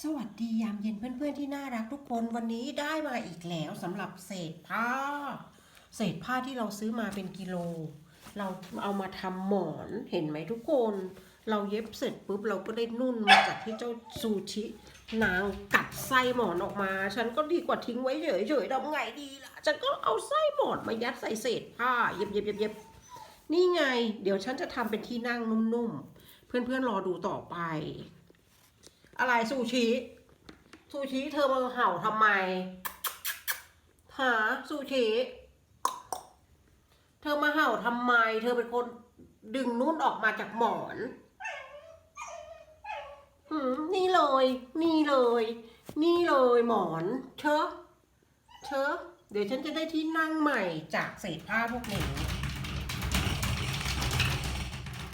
สวัสดียามเย็นเพื่อนๆที่น่ารักทุกคนวันนี้ได้มาอีกแล้วสำหรับเศษผ้า เศษผ้าที่เราซื้อมาเป็นกิโล เราเอามาทำหมอนเห็นไหมทุกคน เราเย็บเสร็จปุ๊บเราก็ได้นุ่นมาจากที่เจ้าซูชิ นางกัดไส้หมอนออกมา ฉันก็ดีกว่าทิ้งไว้เฉยๆทำไงดีล่ะฉันก็เอาไส้หมอนมายัดใส่เศษผ้าเย็บเย็บเย็บเย็บนี่ไง เดี๋ยวฉันจะทำเป็นที่นั่งนุ่มๆเพื่อนๆรอดูต่อไป อะไรซูชิซูชิเธอมาเห่าทำไมหาซูชิเธอมาเห่าทำไม เธอเป็นคนดึงนุ่นออกมาจากหมอนนี่เลย นี่เลย นี่เลยหมอนเชอะเชอะเดี๋ยวฉันจะได้ที่นั่งใหม่จากเศษผ้าพวกนี้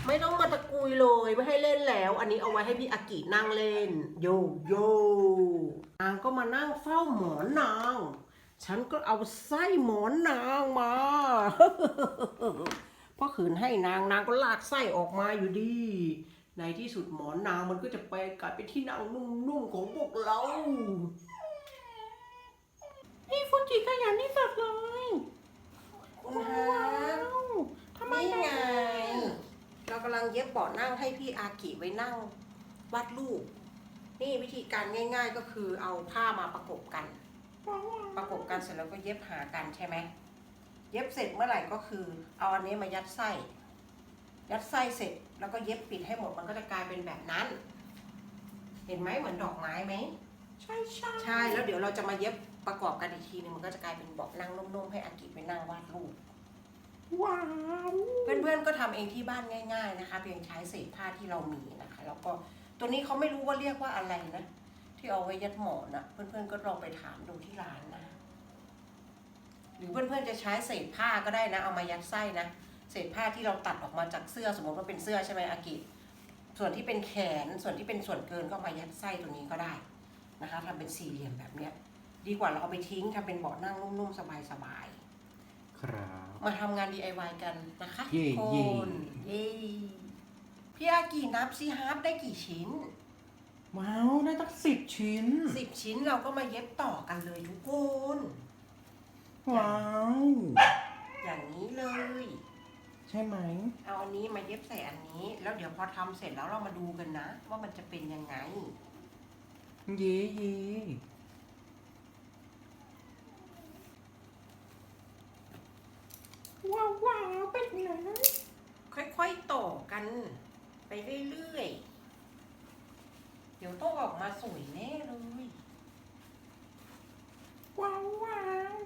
ไม่ต้องมาตะกุยเลย ไม่ให้เล่นแล้ว อันนี้เอาไว้ให้พี่อากินั่งเล่น โยโย่นางก็มานั่งเฝ้าหมอนนาง ฉันก็เอาไส้หมอนนางมาเพราะขืนให้นางนางก็ลากไส้ออกมาอยู่ดี ในที่สุดหมอนนางมันก็จะไปกลายเป็นที่นั่งนุ่มๆของพวกเรา นี่ฟูจิขยันที่สุดเลยคุณฮะ ทำไม นี่ไง ไง เรากำลังเย็บเบาะนั่งให้พี่อากิไว้นั่งวาดรูป นี่วิธีการง่าย ๆ ก็คือเอาผ้ามาประกบกัน ประกบกันเสร็จแล้วก็เย็บหากันใช่ไหมเย็บเสร็จเมื่อไหร่ก็คือเอาอันนี้มายัดไส้ ยัดไส้เสร็จแล้วก็เย็บปิดให้หมดมันก็จะกลายเป็นแบบนั้น เห็นไหมเหมือนดอกไม้ไหมใช่ใช่ใช่แล้วเดี๋ยวเราจะมาเย็บประกอบกันอีกทีนึงมันก็จะกลายเป็นเบาะนั่งนุ่มๆให้อากิไปนั่งวาดรูป ว้าวเพื่อนๆก็ทำเองที่บ้านง่าย ๆนะคะ เพียงใช้เศษผ้าที่เรามีนะคะ แล้วก็ตัวนี้เขาไม่รู้ว่าเรียกว่าอะไรนะ ที่เอาไว้ยัดหมอนนะเพื่อนๆก็ลองไปถามดูที่ร้านนะ หรือเพื่อนๆจะใช้เศษผ้าก็ได้นะ เอามายัดไส้นะเศษผ้าที่เราตัดออกมาจากเสื้อสมมติว่าเป็นเสื้อใช่ไหมอากิส่วนที่เป็นแขนส่วนที่เป็นส่วนเกินก็เอามายัดไส้ตัวนี้ก็ได้นะคะทำเป็นสี่เหลี่ยมแบบเนี้ย ดีกว่าเราเอาไปทิ้งทำเป็นเบาะนั่งนุ่มๆสบายๆครับ มาทำงาน DIY กันนะคะเย่ทุกคนเย่พี่อากี่นับซิฮาร์ปได้กี่ชิ้น ว้าว ได้ตั้งสิบชิ้น สิบชิ้นเราก็มาเย็บต่อกันเลยทุกคน ว้าว อย่างนี้เลย ใช่ไหม เอาอันนี้มาเย็บใส่อันนี้ แล้วเดี๋ยวพอทำเสร็จแล้วเรามาดูกันนะ ว่ามันจะเป็นยังไง เย่เย่ ว้าวว้าวเป็นไง ค่อยๆ ต่อกันไปเรื่อยๆ เดี๋ยวต้องออกมาสวยแน่เลย ว้าวว้าว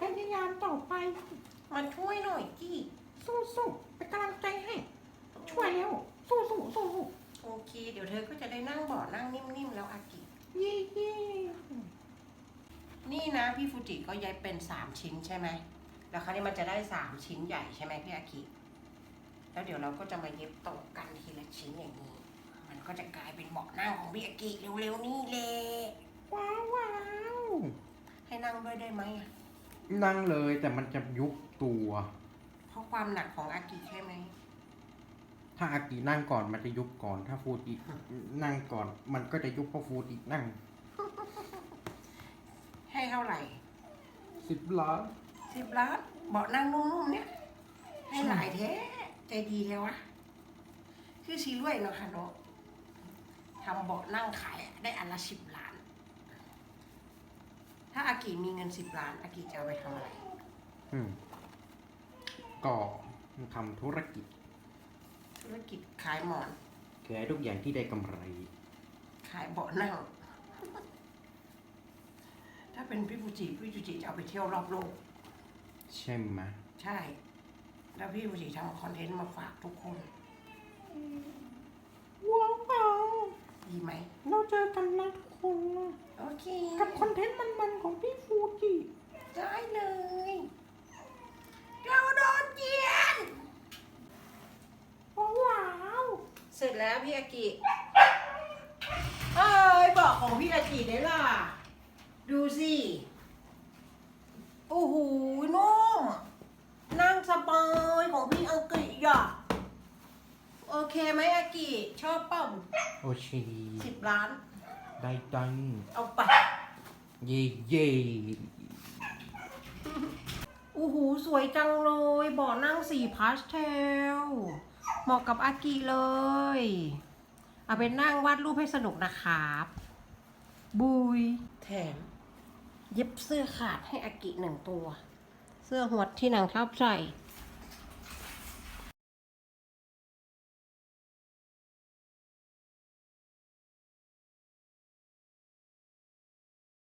พยายามต่อไปมาช่วยหน่อยกี้สู้สู้เป็นกำลังใจให้ ช่วยเร็วสู้สู้สู้สู้โอเค เดี๋ยวเธอก็จะได้นั่งเบาะนั่งนิ่มๆ แล้วอากิเย่เย่นี่นะพี่ฟูจิก็ย้ายเป็นสามชิ้นใช่ไหม แล้วคราวนี้มันจะได้สามชิ้นใหญ่ใช่ไหมพี่อากิ แล้วเดี๋ยวเราก็จะมาเย็บต่อกันทีละชิ้นอย่างนี้ มันก็จะกลายเป็นเบาะนั่งของพี่อากิเร็วๆนี่แหละว้าวว้าวให้นั่งด้วยได้ไหมอะนั่งเลยแต่มันจะยุบตัว เพราะความหนักของอากิใช่ไหม ถ้าอากินั่งก่อนมันจะยุบก่อน ถ้าฟูจินั่งก่อน มันก็จะยุบเพราะฟูจินั่งให้เท่าไหร่สิบล้านสิบล้านเบาะนั่งนุ่มๆเนี่ย ให้หลายแท้ ใจดีแท้วะ คือชีรวยเนาะค่ะเนาะทำเบาะนั่งขายอะได้อันละสิบล้าน ถ้าอากิมีเงินสิบล้าน อากิจะเอาไปทำอะไร อืมก็ทำธุรกิจธุรกิจขายหมอน ขายทุกอย่างที่ได้กำไร ขายเบาะนั่ง ถ้าเป็นพี่ฟูจิพี่ฟูจิจะเอาไปเที่ยวรอบโลก ใช่ไหมใช่ แล้วพี่ฟูจิทำคอนเทนต์มาฝากทุกคนว้าวว้าวดีไหม เราเจอกันนะทุกคนนะโอเค กับคอนเทนต์มันๆของพี่ฟูจิได้เลย เราโดนเกียนว้าวว้าวเสร็จแล้วพี่อากิเอ้ยบอกของพี่อากิได้ล่ะ ดูสิ โอ้โหนุ่มนั่งสบายของพี่อังกฤษอะ โอเคไหมอา กิชอบเป่าโอเคสิบล้าน ได้จังเอาไปเย่เย่อู้หูสวยจังเลยเบาะนั่งสีพาสเทลเหมาะกับอากิเลย เอาไปนั่งวาดรูปให้สนุกนะครับบุย แถม เย็บเสื้อขาดให้อากิหนึ่งตัว เสื้อหวดที่นางชอบใส่